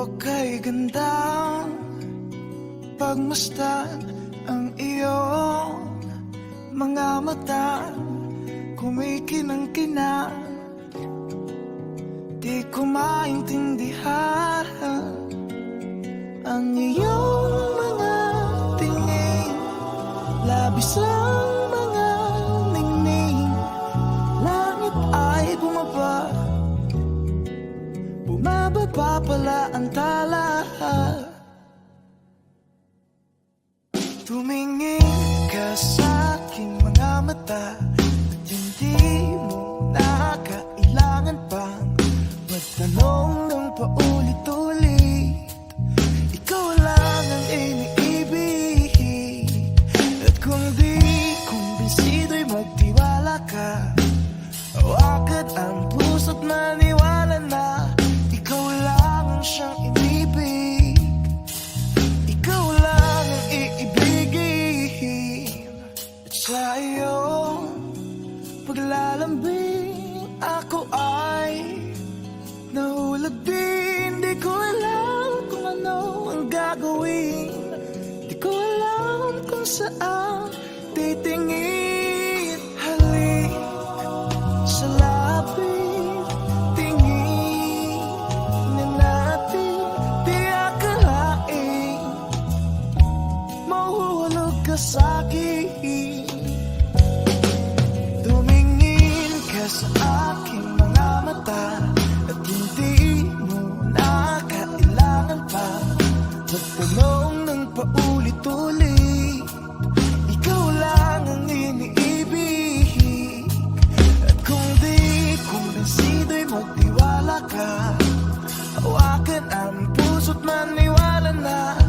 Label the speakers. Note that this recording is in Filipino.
Speaker 1: mo kay ganda. Pagmastan ang iyong mga mata. Kumikinang-kina. Di ko maintindihan Ang iyong bababa pala ang tala. Tumingin ka sa aking mga mata. Sa iyong paglalambing ako ay nahulog din. Di ko alam kung ano ang gagawin. Di ko alam kung saan titingin. ka. Hawakan ang puso't maniwala na